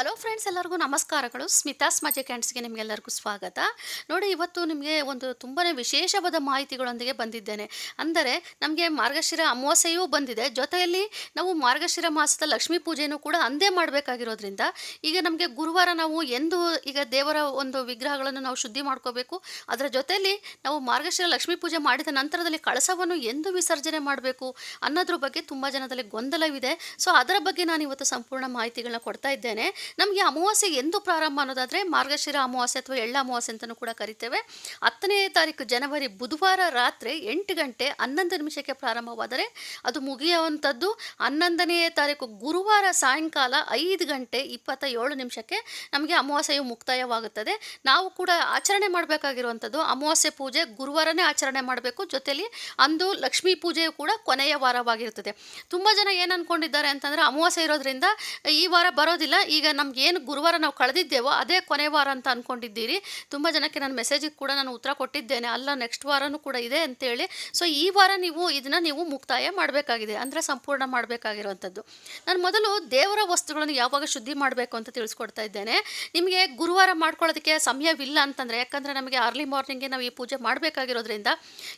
Hello friends ಎಲ್ಲರಿಗೂ ನಮಸ್ಕಾರಗಳು. ಸ್ಮಿತಾಸ್ ಮಜೆ ಕ್ಯಾಂಡ್ಸ್ಗೆ ನಿಮಗೆಲ್ಲರಿಗೂ ಸ್ವಾಗತ. ನೋಡಿ, ಇವತ್ತು ನಿಮಗೆ ಒಂದು ತುಂಬಾ ವಿಶೇಷವಾದ ಮಾಹಿತಿಗಳೊಂದಿಗೆ ಬಂದಿದ್ದೇನೆ. ಅಂದರೆ, ನಮಗೆ ಮಾರ್ಗಶಿರ ಅಮಾವಾಸ್ಯೆಯೂ ಬಂದಿದೆ. ಜೊತೆಯಲ್ಲಿ ನಾವು ಮಾರ್ಗಶಿರ ಮಾಸದ ಲಕ್ಷ್ಮೀ ಪೂಜೆಯೂ ಕೂಡ ಅಂದೇ ಮಾಡಬೇಕಾಗಿರೋದ್ರಿಂದ, ಈಗ ನಮಗೆ ಗುರುವಾರ ನಾವು ಎಂದು ಈಗ ದೇವರ ಒಂದು ವಿಗ್ರಹಗಳನ್ನು ನಾವು ಶುದ್ಧಿ ಮಾಡ್ಕೋಬೇಕು. ಅದರ ಜೊತೆಯಲ್ಲಿ ನಾವು ಮಾರ್ಗಶಿರ ಲಕ್ಷ್ಮೀ ಪೂಜೆ ಮಾಡಿದ ನಂತರದಲ್ಲಿ ಕಳಸವನ್ನು ಎಂದು ವಿಸರ್ಜನೆ ಮಾಡಬೇಕು ಅನ್ನೋದ್ರ ಬಗ್ಗೆ ತುಂಬ ಜನದಲ್ಲಿ ಗೊಂದಲವಿದೆ. ಸೊ ಅದರ ಬಗ್ಗೆ ನಾನು ಇವತ್ತು ಸಂಪೂರ್ಣ ಮಾಹಿತಿಗಳನ್ನ ಕೊಡ್ತಾ ಇದ್ದೇನೆ. ನಮಗೆ ಅಮಾವಾಸ್ಯೆ ಎಂದು ಪ್ರಾರಂಭ ಅನ್ನೋದಾದರೆ ಮಾರ್ಗಶಿರ ಅಮಾವಾಸ್ಯೆ ಅಥವಾ ಎಳ್ಳ ಅಮಾವಾಸ್ಯೆ ಅಂತಲೂ ಕೂಡ ಕರಿತೇವೆ. ಹತ್ತನೇ ತಾರೀಕು ಜನವರಿ ಬುಧವಾರ ರಾತ್ರಿ ಎಂಟು ಗಂಟೆ ಹನ್ನೊಂದು ನಿಮಿಷಕ್ಕೆ ಪ್ರಾರಂಭವಾದರೆ ಅದು ಮುಗಿಯುವಂಥದ್ದು. ಹನ್ನೊಂದನೇ ತಾರೀಕು ಗುರುವಾರ ಸಾಯಂಕಾಲ ಐದು ಗಂಟೆ ಇಪ್ಪತ್ತ ಏಳು ನಿಮಿಷಕ್ಕೆ ನಮಗೆ ಅಮಾವಾಸ್ಯೆಯು ಮುಕ್ತಾಯವಾಗುತ್ತದೆ. ನಾವು ಕೂಡ ಆಚರಣೆ ಮಾಡಬೇಕಾಗಿರುವಂಥದ್ದು. ಅಮಾವಾಸ್ಯೆ ಪೂಜೆ ಗುರುವಾರನೇ ಆಚರಣೆ ಮಾಡಬೇಕು. ಜೊತೆಯಲ್ಲಿ ಅಂದು ಲಕ್ಷ್ಮೀ ಪೂಜೆಯು ಕೂಡ ಕೊನೆಯ ವಾರವಾಗಿರುತ್ತದೆ. ತುಂಬ ಜನ ಏನು ಅಂದ್ಕೊಂಡಿದ್ದಾರೆ ಅಂತಂದರೆ ಅಮಾವಾಸ್ಯೆ ಇರೋದ್ರಿಂದ ಈ ವಾರ ಬರೋದಿಲ್ಲ. ಈಗ ನಮ್ಗೆ ಏನು ಗುರುವಾರ ನಾವು ಕಳೆದಿದ್ದೇವೋ ಅದೇ ಕೊನೆ ವಾರ ಅಂತ ಅಂದ್ಕೊಂಡಿದ್ದೀರಿ ತುಂಬ ಜನಕ್ಕೆ ನನ್ನ ಮೆಸೇಜಿಗೆ ಕೂಡ ನಾನು ಉತ್ತರ ಕೊಟ್ಟಿದ್ದೇನೆ. ಅಲ್ಲ ನೆಕ್ಸ್ಟ್ ವಾರನೂ ಕೂಡ ಇದೆ ಅಂತೇಳಿ. ಸೊ ಈ ವಾರ ನೀವು ಇದನ್ನು ನೀವು ಮುಕ್ತಾಯ ಮಾಡಬೇಕಾಗಿದೆ. ಅಂದರೆ ಸಂಪೂರ್ಣ ಮಾಡಬೇಕಾಗಿರುವಂಥದ್ದು. ನಾನು ಮೊದಲು ದೇವರ ವಸ್ತುಗಳನ್ನು ಯಾವಾಗ ಶುದ್ಧಿ ಮಾಡಬೇಕು ಅಂತ ತಿಳಿಸ್ಕೊಡ್ತಾ ಇದ್ದೇನೆ. ನಿಮಗೆ ಗುರುವಾರ ಮಾಡ್ಕೊಳ್ಳೋದಕ್ಕೆ ಸಮಯವಿಲ್ಲ ಅಂತಂದರೆ, ಯಾಕಂದರೆ ನಮಗೆ ಅರ್ಲಿ ಮಾರ್ನಿಂಗ್ಗೆ ನಾವು ಈ ಪೂಜೆ ಮಾಡಬೇಕಾಗಿರೋದ್ರಿಂದ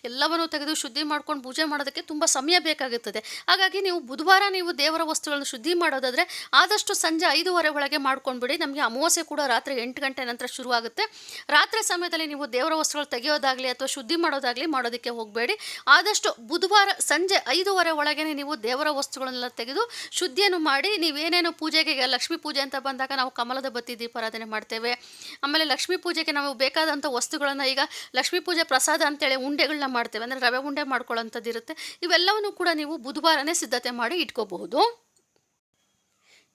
ಎಲ್ಲವನ್ನು ತೆಗೆದು ಶುದ್ಧಿ ಮಾಡ್ಕೊಂಡು ಪೂಜೆ ಮಾಡೋದಕ್ಕೆ ತುಂಬ ಸಮಯ ಬೇಕಾಗುತ್ತದೆ ಹಾಗಾಗಿ ನೀವು ಬುಧವಾರ ನೀವು ದೇವರ ವಸ್ತುಗಳನ್ನು ಶುದ್ಧಿ ಮಾಡೋದಾದರೆ, ಆದಷ್ಟು ಸಂಜೆ ಐದೂವರೆ ಒಳಗೆ ಮಾಡ್ಕೊಂಡ್ಬಿಡಿ. ನಮಗೆ ಅಮಾವಾಸ್ಯೆ ಕೂಡ ರಾತ್ರಿ ಎಂಟು ಗಂಟೆ ನಂತರ ಶುರುವಾಗುತ್ತೆ. ರಾತ್ರಿ ಸಮಯದಲ್ಲಿ ನೀವು ದೇವರ ವಸ್ತುಗಳು ತೆಗೆಯೋದಾಗಲಿ ಅಥವಾ ಶುದ್ಧಿ ಮಾಡೋದಾಗಲಿ ಮಾಡೋದಕ್ಕೆ ಹೋಗಬೇಡಿ. ಆದಷ್ಟು ಬುಧವಾರ ಸಂಜೆ ಐದೂವರೆ ಒಳಗೆ ನೀವು ದೇವರ ವಸ್ತುಗಳನ್ನೆಲ್ಲ ತೆಗೆದು ಶುದ್ಧಿಯನ್ನು ಮಾಡಿ ನೀವೇನೇನು ಪೂಜೆಗೆ, ಲಕ್ಷ್ಮೀ ಪೂಜೆ ಅಂತ ಬಂದಾಗ ನಾವು ಕಮಲದ ಬತ್ತಿ ದೀಪಾರಾಧನೆ ಮಾಡ್ತೇವೆ. ಆಮೇಲೆ ಲಕ್ಷ್ಮೀ ಪೂಜೆಗೆ ನಾವು ಬೇಕಾದಂಥ ವಸ್ತುಗಳನ್ನು ಈಗ ಲಕ್ಷ್ಮೀ ಪೂಜೆ ಪ್ರಸಾದ ಅಂತೇಳಿ ಉಂಡೆಗಳನ್ನ ಮಾಡ್ತೇವೆ. ಅಂದರೆ ರವೆ ಉಂಡೆ ಮಾಡ್ಕೊಳ್ಳೋಂಥದ್ದು ಇರುತ್ತೆ ಇವೆಲ್ಲವನ್ನು ಕೂಡ ನೀವು ಬುಧವಾರನೇ ಸಿದ್ಧತೆ ಮಾಡಿ ಇಟ್ಕೋಬಹುದು.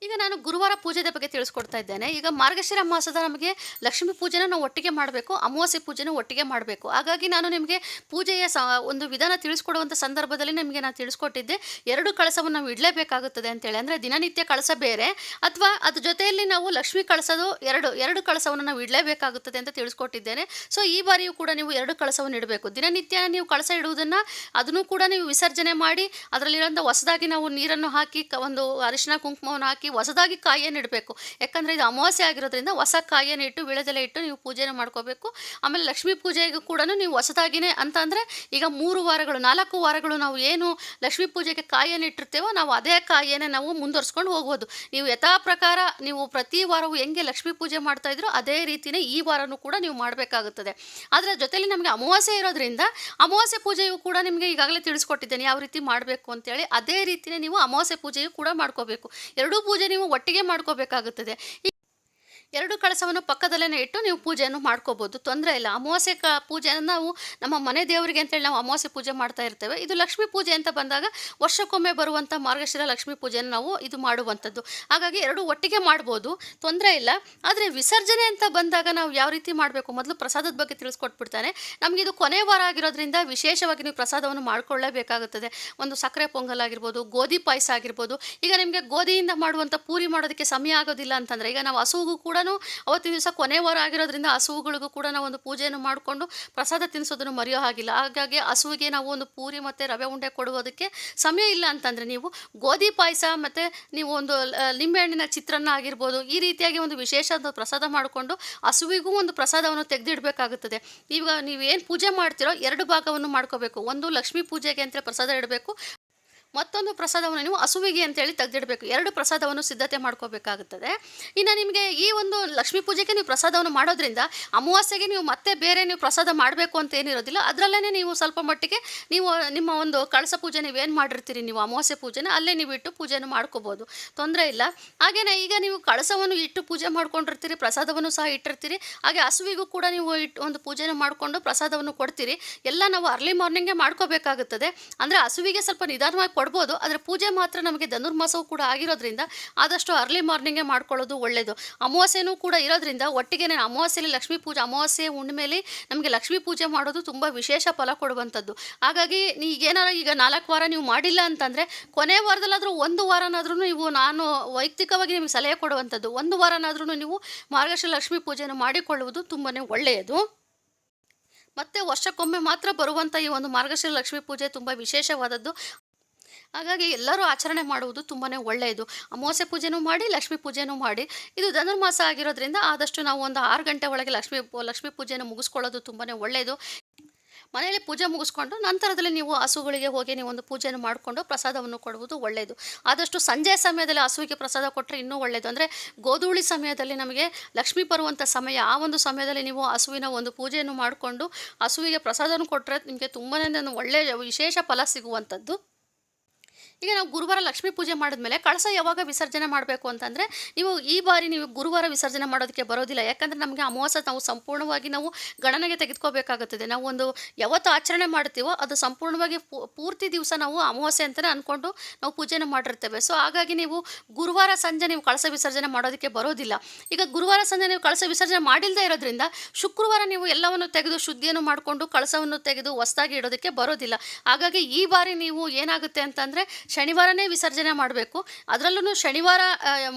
ಈಗ ನಾನು ಗುರುವಾರ ಪೂಜೆದ ಬಗ್ಗೆ ತಿಳಿಸ್ಕೊಡ್ತಾ ಇದ್ದೇನೆ. ಈಗ ಮಾರ್ಗಶಿರ ಮಾಸದ ನಮಗೆ ಲಕ್ಷ್ಮಿ ಪೂಜೆನ ನಾವು ಒಟ್ಟಿಗೆ ಮಾಡಬೇಕು, ಅಮಾವಾಸ್ಯೆ ಪೂಜೆನ ಒಟ್ಟಿಗೆ ಮಾಡಬೇಕು. ಹಾಗಾಗಿ ನಾನು ನಿಮಗೆ ಪೂಜೆಯ ಸ, ಒಂದು ವಿಧಾನ ತಿಳಿಸ್ಕೊಡುವಂಥ ಸಂದರ್ಭದಲ್ಲಿ ನಿಮಗೆ ನಾನು ತಿಳಿಸ್ಕೊಟ್ಟಿದ್ದೆ. ಎರಡು ಕಳಸವನ್ನು ನಾವು ಇಡಲೇಬೇಕಾಗುತ್ತದೆ ಅಂತೇಳಿ. ಅಂದರೆ ದಿನನಿತ್ಯ ಕಳಸ ಬೇರೆ, ಅಥವಾ ಅದ್ರ ಜೊತೆಯಲ್ಲಿ ನಾವು ಲಕ್ಷ್ಮಿ ಕಳಸದು ಎರಡು ಎರಡು ಕಳಸವನ್ನು ನಾವು ಇಡಲೇಬೇಕಾಗುತ್ತದೆ ಅಂತ ತಿಳಿಸ್ಕೊಟ್ಟಿದ್ದೇನೆ. ಸೊ ಈ ಬಾರಿಯೂ ಕೂಡ ನೀವು ಎರಡು ಕಳಸವನ್ನು ಇಡಬೇಕು. ದಿನನಿತ್ಯ ನೀವು ಕಳಸ ಇಡುವುದನ್ನು ಅದನ್ನು ಕೂಡ ನೀವು ವಿಸರ್ಜನೆ ಮಾಡಿ ಅದರಲ್ಲಿರೋಂಥ ಹೊಸದಾಗಿ ನಾವು ನೀರನ್ನು ಹಾಕಿ ಒಂದು ಅರಿಶಿನ ಕುಂಕುಮವನ್ನು ಹಾಕಿ ಹೊಸದಾಗಿ ಕಾಯಿಯನ್ನು ಇಡಬೇಕು. ಯಾಕಂದರೆ ಇದು ಅಮಾವಾಸ್ಯೆ ಆಗಿರೋದ್ರಿಂದ ಹೊಸ ಕಾಯಿಯನ್ನು ಇಟ್ಟು ವಿಳೆದೆಲೆ ಇಟ್ಟು ನೀವು ಪೂಜೆನ ಮಾಡ್ಕೋಬೇಕು. ಆಮೇಲೆ ಲಕ್ಷ್ಮೀ ಪೂಜೆಗೂ ಕೂಡ ನೀವು ಹೊಸದಾಗಿನೇ ಅಂತ ಅಂದರೆ ಈಗ ಮೂರು ವಾರಗಳು, ನಾಲ್ಕು ವಾರಗಳು ನಾವು ಏನು ಲಕ್ಷ್ಮೀ ಪೂಜೆಗೆ ಕಾಯಿಯನ್ನು ಇಟ್ಟಿರ್ತೇವೋ ನಾವು ಅದೇ ಕಾಯಿಯನ್ನೇ ನಾವು ಮುಂದುವರ್ಸ್ಕೊಂಡು ಹೋಗ್ಬೋದು. ನೀವು ಯಥಾ ಪ್ರಕಾರ ನೀವು ಪ್ರತಿ ವಾರವೂ ಹೆಂಗೆ ಲಕ್ಷ್ಮೀ ಪೂಜೆ ಮಾಡ್ತಾ ಅದೇ ರೀತಿಯೇ ಈ ವಾರನೂ ಕೂಡ ನೀವು ಮಾಡಬೇಕಾಗುತ್ತದೆ. ಅದರ ಜೊತೆಯಲ್ಲಿ ನಮಗೆ ಅಮಾವಾಸ್ಯೆ ಇರೋದ್ರಿಂದ ಅಮಾವಾಸ್ಯೆ ಪೂಜೆಯು ಕೂಡ ನಿಮಗೆ ಈಗಾಗಲೇ ತಿಳಿಸ್ಕೊಟ್ಟಿದ್ದೇನೆ, ಯಾವ ರೀತಿ ಮಾಡಬೇಕು ಅಂತೇಳಿ ಅದೇ ರೀತಿಯೇ ನೀವು ಅಮಾವಾಸ್ಯೆ ಪೂಜೆಯು ಕೂಡ ಮಾಡ್ಕೋಬೇಕು. ಎರಡೂ ಪೂಜೆ ನೀವು ಒಟ್ಟಿಗೆ ಮಾಡ್ಕೋಬೇಕಾಗುತ್ತದೆ. ಎರಡು ಕಳಸವನ್ನು ಪಕ್ಕದಲ್ಲೇ ಇಟ್ಟು ನೀವು ಪೂಜೆಯನ್ನು ಮಾಡ್ಕೋಬೋದು. ತೊಂದರೆ ಇಲ್ಲ. ಅಮಾವಾಸ್ಯೆ ಕ ಪೂಜೆಯನ್ನು ನಾವು ನಮ್ಮ ಮನೆ ದೇವರಿಗೆ ಅಂತೇಳಿ ನಾವು ಅಮಾವಾಸ್ಯೆ ಪೂಜೆ ಮಾಡ್ತಾ ಇರ್ತೇವೆ. ಇದು ಲಕ್ಷ್ಮೀ ಪೂಜೆ ಅಂತ ಬಂದಾಗ ವರ್ಷಕ್ಕೊಮ್ಮೆ ಬರುವಂಥ ಮಾರ್ಗಶಿರ ಲಕ್ಷ್ಮೀ ಪೂಜೆಯನ್ನು ನಾವು ಇದು ಮಾಡುವಂಥದ್ದು. ಹಾಗಾಗಿ ಎರಡು ಒಟ್ಟಿಗೆ ಮಾಡ್ಬೋದು. ತೊಂದರೆ ಇಲ್ಲ. ಆದರೆ ವಿಸರ್ಜನೆ ಅಂತ ಬಂದಾಗ ನಾವು ಯಾವ ರೀತಿ ಮಾಡಬೇಕು? ಮೊದಲು ಪ್ರಸಾದದ ಬಗ್ಗೆ ತಿಳಿಸ್ಕೊಟ್ಬಿಡ್ತಾನೆ. ನಮಗೆ ಇದು ಕೊನೆ ವಾರ ಆಗಿರೋದ್ರಿಂದ ವಿಶೇಷವಾಗಿ ನೀವು ಪ್ರಸಾದವನ್ನು ಮಾಡಿಕೊಳ್ಳೇಬೇಕಾಗುತ್ತದೆ. ಒಂದು ಸಕ್ಕರೆ ಪೊಂಗಲ್ ಆಗಿರ್ಬೋದು, ಗೋಧಿ ಪಾಯಸ ಆಗಿರ್ಬೋದು. ಈಗ ನಿಮಗೆ ಗೋಧಿಯಿಂದ ಮಾಡುವಂಥ ಪೂರಿ ಮಾಡೋದಕ್ಕೆ ಸಮಯ ಆಗೋದಿಲ್ಲ ಅಂತಂದರೆ ಈಗ ನಾವು ಹಸುವಿಗೂ ಕೂಡ ಅವತ್ತಿನ ದಿವಸ ಕೊನೆ ವಾರ ಆಗಿರೋದ್ರಿಂದ ಹಸುವುಗಳಿಗೂ ಕೂಡ ನಾವು ಒಂದು ಪೂಜೆಯನ್ನು ಮಾಡಿಕೊಂಡು ಪ್ರಸಾದ ತಿನ್ನಿಸೋದನ್ನು ಮರೆಯೋ ಹಾಗಿಲ್ಲ. ಹಾಗಾಗಿ ಹಸುವಿಗೆ ನಾವು ಒಂದು ಪೂರಿ ಮತ್ತು ರವೆ ಉಂಡೆ ಕೊಡುವುದಕ್ಕೆ ಸಮಯ ಇಲ್ಲ ಅಂತಂದರೆ ನೀವು ಗೋಧಿ ಪಾಯಸ ಮತ್ತು ನೀವು ಒಂದು ಲಿಂಬೆಹಣ್ಣಿನ ಚಿತ್ರಾನ್ನ ಆಗಿರ್ಬೋದು ಈ ರೀತಿಯಾಗಿ ಒಂದು ವಿಶೇಷ ಪ್ರಸಾದ ಮಾಡಿಕೊಂಡು ಹಸುವಿಗೂ ಒಂದು ಪ್ರಸಾದವನ್ನು ತೆಗೆದಿಡಬೇಕಾಗುತ್ತದೆ. ಈಗ ನೀವು ಏನು ಪೂಜೆ ಮಾಡ್ತೀರೋ ಎರಡು ಭಾಗವನ್ನು ಮಾಡ್ಕೋಬೇಕು. ಒಂದು ಲಕ್ಷ್ಮೀ ಪೂಜೆಗೆ ಅಂತ ಪ್ರಸಾದ ಇಡಬೇಕು. ಮತ್ತೊಂದು ಪ್ರಸಾದವನ್ನು ನೀವು ಹಸುವಿಗೆ ಅಂತೇಳಿ ತೆಗೆದಿಡಬೇಕು. ಎರಡು ಪ್ರಸಾದವನ್ನು ಸಿದ್ಧತೆ ಮಾಡ್ಕೋಬೇಕಾಗುತ್ತದೆ. ಇನ್ನು ನಿಮಗೆ ಈ ಒಂದು ಲಕ್ಷ್ಮೀ ಪೂಜೆಗೆ ನೀವು ಪ್ರಸಾದವನ್ನು ಮಾಡೋದ್ರಿಂದ ಅಮಾವಾಸ್ಯೆಗೆ ನೀವು ಮತ್ತೆ ಬೇರೆ ನೀವು ಪ್ರಸಾದ ಮಾಡಬೇಕು ಅಂತ ಏನಿರೋದಿಲ್ಲ ಅದರಲ್ಲೇ ನೀವು ಸ್ವಲ್ಪ ಮಟ್ಟಿಗೆ ನೀವು ನಿಮ್ಮ ಒಂದು ಕಳಸ ಪೂಜೆ ನೀವು ಏನು ಮಾಡಿರ್ತೀರಿ? ನೀವು ಅಮಾವಾಸ್ಯೆ ಪೂಜೆನ ಅಲ್ಲೇ ನೀವು ಇಟ್ಟು ಪೂಜೆಯನ್ನು ಮಾಡ್ಕೋಬೋದು. ತೊಂದರೆ ಇಲ್ಲ. ಹಾಗೆಯೇ ಈಗ ನೀವು ಕಳಸವನ್ನು ಇಟ್ಟು ಪೂಜೆ ಮಾಡ್ಕೊಂಡಿರ್ತೀರಿ, ಪ್ರಸಾದವನ್ನು ಸಹ ಇಟ್ಟಿರ್ತೀರಿ. ಹಾಗೆ ಹಸುವಿಗೂ ಕೂಡ ನೀವು ಇಟ್ಟು ಒಂದು ಪೂಜೆನ ಮಾಡಿಕೊಂಡು ಪ್ರಸಾದವನ್ನು ಕೊಡ್ತೀರಿ. ಎಲ್ಲ ನಾವು ಅರ್ಲಿ ಮಾರ್ನಿಂಗೇ ಮಾಡ್ಕೋಬೇಕಾಗುತ್ತದೆ. ಅಂದರೆ ಹಸುವಿಗೆ ಸ್ವಲ್ಪ ನಿಧಾನವಾಗಿ ಕೊಡ್ಬೋದು, ಆದರೆ ಪೂಜೆ ಮಾತ್ರ ನಮಗೆ ಧನುರ್ಮಾಸವು ಕೂಡ ಆಗಿರೋದ್ರಿಂದ ಆದಷ್ಟು ಅರ್ಲಿ ಮಾರ್ನಿಂಗೇ ಮಾಡ್ಕೊಳ್ಳೋದು ಒಳ್ಳೆಯದು ಅಮಾವಾಸ್ಯೆನೂ ಕೂಡ ಇರೋದ್ರಿಂದ ಒಟ್ಟಿಗೆ ಅಮಾವಾಸ್ಯೆಯಲ್ಲಿ ಲಕ್ಷ್ಮೀ ಪೂಜೆ, ಅಮಾವಾಸ್ಯೆ ಹುಣ್ಣಿಮೆಯಲ್ಲಿ ನಮಗೆ ಲಕ್ಷ್ಮೀ ಪೂಜೆ ಮಾಡೋದು ತುಂಬ ವಿಶೇಷ ಫಲ ಕೊಡುವಂಥದ್ದು. ಹಾಗಾಗಿ ನೀಗೇನಾರ ಈಗ ನಾಲ್ಕು ವಾರ ನೀವು ಮಾಡಿಲ್ಲ ಅಂತಂದರೆ ಕೊನೆ ವಾರದಲ್ಲಾದರೂ ಒಂದು ವಾರನಾದ್ರೂ ನೀವು ನಾನು ವೈಯಕ್ತಿಕವಾಗಿ ನಿಮಗೆ ಸಲಹೆ ಕೊಡುವಂಥದ್ದು. ಒಂದು ವಾರನಾದ್ರೂ ನೀವು ಮಾರ್ಗಶ್ರೀ ಲಕ್ಷ್ಮೀ ಪೂಜೆಯನ್ನು ಮಾಡಿಕೊಳ್ಳುವುದು ತುಂಬಾ ಒಳ್ಳೆಯದು. ಮತ್ತು ವರ್ಷಕ್ಕೊಮ್ಮೆ ಮಾತ್ರ ಬರುವಂಥ ಈ ಒಂದು ಮಾರ್ಗಶಿರ ಲಕ್ಷ್ಮೀ ಪೂಜೆ ತುಂಬ ವಿಶೇಷವಾದದ್ದು. ಹಾಗಾಗಿ ಎಲ್ಲರೂ ಆಚರಣೆ ಮಾಡುವುದು ತುಂಬಾ ಒಳ್ಳೆಯದು. ಅಮಾವಾಸ್ಯೆ ಪೂಜೆನೂ ಮಾಡಿ, ಲಕ್ಷ್ಮೀ ಪೂಜೆನೂ ಮಾಡಿ. ಇದು ಧನುರ್ಮಾಸ ಆಗಿರೋದ್ರಿಂದ ಆದಷ್ಟು ನಾವು ಒಂದು ಆರು ಗಂಟೆ ಒಳಗೆ ಲಕ್ಷ್ಮೀ ಲಕ್ಷ್ಮೀ ಪೂಜೆನ ಮುಗಿಸ್ಕೊಳ್ಳೋದು ತುಂಬಾ ಒಳ್ಳೆಯದು. ಮನೆಯಲ್ಲಿ ಪೂಜೆ ಮುಗಿಸ್ಕೊಂಡು ನಂತರದಲ್ಲಿ ನೀವು ಹಸುಗಳಿಗೆ ಹೋಗಿ ನೀವು ಒಂದು ಪೂಜೆಯನ್ನು ಮಾಡಿಕೊಂಡು ಪ್ರಸಾದವನ್ನು ಕೊಡುವುದು ಒಳ್ಳೆಯದು. ಆದಷ್ಟು ಸಂಜೆ ಸಮಯದಲ್ಲಿ ಹಸುವಿಗೆ ಪ್ರಸಾದ ಕೊಟ್ಟರೆ ಇನ್ನೂ ಒಳ್ಳೆಯದು. ಅಂದರೆ ಗೋಧೂಳಿ ಸಮಯದಲ್ಲಿ ನಮಗೆ ಲಕ್ಷ್ಮಿ ಬರುವಂಥ ಸಮಯ, ಆ ಒಂದು ಸಮಯದಲ್ಲಿ ನೀವು ಹಸುವಿನ ಒಂದು ಪೂಜೆಯನ್ನು ಮಾಡಿಕೊಂಡು ಹಸುವಿಗೆ ಪ್ರಸಾದವನ್ನು ಕೊಟ್ಟರೆ ನಿಮಗೆ ತುಂಬಾ ಒಳ್ಳೆಯ ವಿಶೇಷ ಫಲ ಸಿಗುವಂಥದ್ದು ಈಗ ನಾವು ಗುರುವಾರ ಲಕ್ಷ್ಮೀ ಪೂಜೆ ಮಾಡಿದ್ಮೇಲೆ ಕಳಸ ಯಾವಾಗ ವಿಸರ್ಜನೆ ಮಾಡಬೇಕು ಅಂತಂದರೆ ನೀವು ಈ ಬಾರಿ ನೀವು ಗುರುವಾರ ವಿಸರ್ಜನೆ ಮಾಡೋದಕ್ಕೆ ಬರೋದಿಲ್ಲ. ಯಾಕಂದರೆ ನಮಗೆ ಅಮಾವಾಸ್ಯೆ ನಾವು ಸಂಪೂರ್ಣವಾಗಿ ನಾವು ಗಣನೆಗೆ ತೆಗೆದುಕೋಬೇಕಾಗುತ್ತದೆ. ನಾವು ಒಂದು ಯಾವತ್ತು ಆಚರಣೆ ಮಾಡ್ತೀವೋ ಅದು ಸಂಪೂರ್ಣವಾಗಿ ಪೂರ್ತಿ ದಿವಸ ನಾವು ಅಮಾವಾಸ್ಯೆ ಅಂತಲೇ ಅಂದ್ಕೊಂಡು ನಾವು ಪೂಜೆನ ಮಾಡಿರ್ತೇವೆ. ಸೊ ಹಾಗಾಗಿ ನೀವು ಗುರುವಾರ ಸಂಜೆ ನೀವು ಕಳಸ ವಿಸರ್ಜನೆ ಮಾಡೋದಕ್ಕೆ ಬರೋದಿಲ್ಲ. ಈಗ ಗುರುವಾರ ಸಂಜೆ ನೀವು ಕಳಸ ವಿಸರ್ಜನೆ ಮಾಡಿಲ್ಲದೆ ಇರೋದ್ರಿಂದ ಶುಕ್ರವಾರ ನೀವು ಎಲ್ಲವನ್ನು ತೆಗೆದು ಶುದ್ಧಿಯನ್ನು ಮಾಡಿಕೊಂಡು ಕಳಸವನ್ನು ತೆಗೆದು ಹೊಸದಾಗಿ ಇಡೋದಕ್ಕೆ ಬರೋದಿಲ್ಲ. ಹಾಗಾಗಿ ಈ ಬಾರಿ ನೀವು ಏನಾಗುತ್ತೆ ಅಂತಂದರೆ ಶನಿವಾರನೇ ವಿಸರ್ಜನೆ ಮಾಡಬೇಕು. ಅದರಲ್ಲೂ ಶನಿವಾರ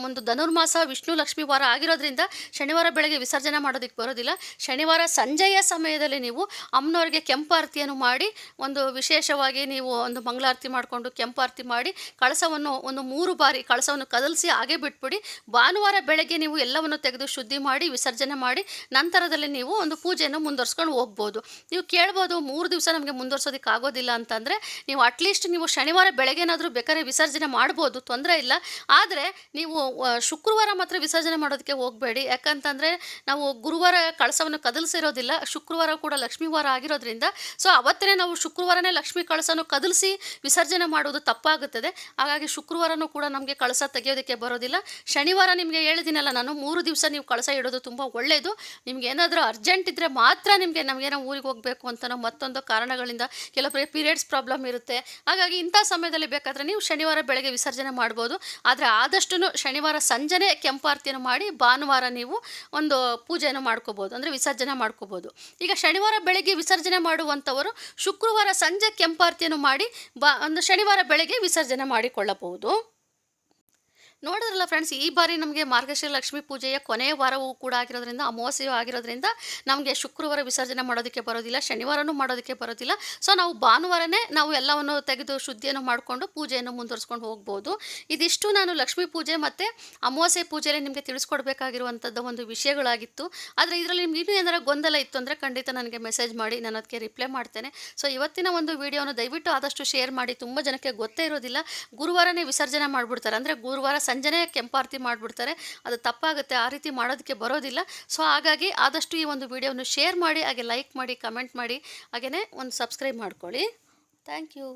ಒಂದು ಧನುರ್ಮಾಸ, ವಿಷ್ಣು, ಲಕ್ಷ್ಮಿ, ವಾರ ಆಗಿರೋದ್ರಿಂದ ಶನಿವಾರ ಬೆಳಗ್ಗೆ ವಿಸರ್ಜನೆ ಮಾಡೋದಕ್ಕೆ ಬರೋದಿಲ್ಲ. ಶನಿವಾರ ಸಂಜೆಯ ಸಮಯದಲ್ಲಿ ನೀವು ಅಮ್ಮನವ್ರಿಗೆ ಕೆಂಪಾರತಿಯನ್ನು ಮಾಡಿ, ಒಂದು ವಿಶೇಷವಾಗಿ ನೀವು ಒಂದು ಮಂಗಳಾರತಿ ಮಾಡಿಕೊಂಡು ಕೆಂಪಾರತಿ ಮಾಡಿ, ಕಳಸವನ್ನು ಒಂದು ಮೂರು ಬಾರಿ ಕಳಸವನ್ನು ಕದಲಿಸಿ ಹಾಗೆ ಬಿಟ್ಬಿಡಿ, ಭಾನುವಾರ ಬೆಳಗ್ಗೆ ನೀವು ಎಲ್ಲವನ್ನು ತೆಗೆದು ಶುದ್ಧಿ ಮಾಡಿ, ವಿಸರ್ಜನೆ ಮಾಡಿ, ನಂತರದಲ್ಲಿ ನೀವು ಒಂದು ಪೂಜೆಯನ್ನು ಮುಂದುವರ್ಸ್ಕೊಂಡು ಹೋಗ್ಬೋದು. ನೀವು ಕೇಳ್ಬೋದು, ಮೂರು ದಿವಸ ನಮಗೆ ಮುಂದುವರ್ಸೋದಕ್ಕೆ ಆಗೋದಿಲ್ಲ ಅಂತಂದರೆ, ನೀವು ಅಟ್ಲೀಸ್ಟ್ ನೀವು ಶನಿವಾರ ಬೆಳಗ್ಗೆನಾದರೂ ಬೇಕಾದ್ರೆ ವಿಸರ್ಜನೆ ಮಾಡ್ಬೋದು, ತೊಂದರೆ ಇಲ್ಲ. ಆದರೆ ನೀವು ಶುಕ್ರವಾರ ಮಾತ್ರ ವಿಸರ್ಜನೆ ಮಾಡೋದಕ್ಕೆ ಹೋಗಬೇಡಿ. ಯಾಕಂತಂದರೆ ನಾವು ಗುರುವಾರ ಕಳಸವನ್ನು ಕದಲಿಸಿರೋದಿಲ್ಲ. ಶುಕ್ರವಾರ ಕೂಡ ಲಕ್ಷ್ಮೀ ವಾರ ಆಗಿರೋದ್ರಿಂದ ಸೊ ಅವತ್ತೇ ನಾವು ಶುಕ್ರವಾರನೇ ಲಕ್ಷ್ಮೀ ಕಳಸನ್ನು ಕದಲಿಸಿ ವಿಸರ್ಜನೆ ಮಾಡೋದು ತಪ್ಪಾಗುತ್ತದೆ. ಹಾಗಾಗಿ ಶುಕ್ರವಾರನೂ ಕೂಡ ನಮಗೆ ಕಳಸ ತೆಗೆಯೋದಕ್ಕೆ ಬರೋದಿಲ್ಲ. ಶನಿವಾರ ನಿಮಗೆ ಹೇಳಿದಿನಲ್ಲ ನಾನು, ಮೂರು ದಿವಸ ನೀವು ಕಳಸ ಇಡೋದು ತುಂಬ ಒಳ್ಳೆಯದು ನಿಮ್ಗೆ ಏನಾದರೂ ಅರ್ಜೆಂಟ್ ಇದ್ದರೆ ಮಾತ್ರ ನಿಮಗೆ ನಮಗೇನೋ ಊರಿಗೆ ಹೋಗಬೇಕು ಅಂತನೋ ಮತ್ತೊಂದು ಕಾರಣಗಳಿಂದ ಕೆಲವೊಬ್ಬರಿಗೆ ಪೀರಿಯಡ್ಸ್ ಪ್ರಾಬ್ಲಮ್ ಇರುತ್ತೆ. ಹಾಗಾಗಿ ಇಂಥ ಸಮಯದಲ್ಲಿ ಬೇಕಾದರೆ ನೀವು ಶನಿವಾರ ಬೆಳಗ್ಗೆ ವಿಸರ್ಜನೆ ಮಾಡ್ಬೋದು. ಆದರೆ ಆದಷ್ಟು ಶನಿವಾರ ಸಂಜೆನೇ ಕೆಂಪಾರ್ತಿಯನ್ನು ಮಾಡಿ ಭಾನುವಾರ ನೀವು ಒಂದು ಪೂಜೆಯನ್ನು ಮಾಡ್ಕೋಬೋದು. ಅಂದರೆ ವಿಸರ್ಜನೆ ಮಾಡ್ಕೋಬೋದು. ಈಗ ಶನಿವಾರ ಬೆಳಗ್ಗೆ ವಿಸರ್ಜನೆ ಮಾಡುವಂಥವರು ಶುಕ್ರವಾರ ಸಂಜೆ ಕೆಂಪಾರತಿಯನ್ನು ಮಾಡಿ ಬಾ, ಒಂದು ಶನಿವಾರ ಬೆಳಗ್ಗೆ ವಿಸರ್ಜನೆ ಮಾಡಿಕೊಳ್ಳಬಹುದು. ನೋಡಿದ್ರಲ್ಲ ಫ್ರೆಂಡ್ಸ್ ಈ ಬಾರಿ ನಮಗೆ ಮಾರ್ಗಶಿರ ಲಕ್ಷ್ಮೀ ಪೂಜೆಯ ಕೊನೆಯ ವಾರವೂ ಕೂಡ ಆಗಿರೋದ್ರಿಂದ, ಅಮಾವಾಸ್ಯೆಯೂ ಆಗಿರೋದ್ರಿಂದ ನಮಗೆ ಶುಕ್ರವಾರ ವಿಸರ್ಜನೆ ಮಾಡೋದಕ್ಕೆ ಬರೋದಿಲ್ಲ, ಶನಿವಾರನೂ ಮಾಡೋದಕ್ಕೆ ಬರೋದಿಲ್ಲ. ಸೊ ನಾವು ಭಾನುವಾರನೇ ನಾವು ಎಲ್ಲವನ್ನು ತೆಗೆದು ಶುದ್ಧಿಯನ್ನು ಮಾಡಿಕೊಂಡು ಪೂಜೆಯನ್ನು ಮುಂದುವರಿಸ್ಕೊಂಡು ಹೋಗ್ಬೋದು. ಇದಿಷ್ಟು ನಾನು ಲಕ್ಷ್ಮೀ ಪೂಜೆ ಮತ್ತು ಅಮಾವಾಸ್ಯೆ ಪೂಜೆಯಲ್ಲಿ ನಿಮಗೆ ತಿಳಿಸ್ಕೊಡ್ಬೇಕಾಗಿರುವಂಥದ್ದು ಒಂದು ವಿಷಯಗಳಾಗಿತ್ತು. ಆದರೆ ಇದರಲ್ಲಿ ನಿಮ್ಗೆ ಇನ್ನೂ ಏನಾರ ಗೊಂದಲ ಇತ್ತು ಅಂದರೆ ಖಂಡಿತ ನನಗೆ ಮೆಸೇಜ್ ಮಾಡಿ, ನಾನು ಅದಕ್ಕೆ ರಿಪ್ಲೈ ಮಾಡ್ತೇನೆ. ಸೊ ಇವತ್ತಿನ ಒಂದು ವಿಡಿಯೋನ ದಯವಿಟ್ಟು ಆದಷ್ಟು ಶೇರ್ ಮಾಡಿ. ತುಂಬ ಜನಕ್ಕೆ ಗೊತ್ತೇ ಇರೋದಿಲ್ಲ. ಗುರುವಾರನೇ ವಿಸರ್ಜನೆ ಮಾಡಿಬಿಡ್ತಾರೆ. ಅಂದರೆ ಗುರುವಾರ ಸಂಜೆನೇ ಕೆಂಪಾರತಿ ಮಾಡಿಬಿಡ್ತಾರೆ. ಅದು ತಪ್ಪಾಗುತ್ತೆ, ಆ ರೀತಿ ಮಾಡೋದಕ್ಕೆ ಬರೋದಿಲ್ಲ. ಸೊ ಹಾಗಾಗಿ ಆದಷ್ಟು ಈ ಒಂದು ವಿಡಿಯೋವನ್ನು ಶೇರ್ ಮಾಡಿ, ಹಾಗೆ ಲೈಕ್ ಮಾಡಿ ಕಮೆಂಟ್ ಮಾಡಿ ಹಾಗೆಯೇ ಒಂದು ಸಬ್ಸ್ಕ್ರೈಬ್ ಮಾಡ್ಕೊಳ್ಳಿ. Thank you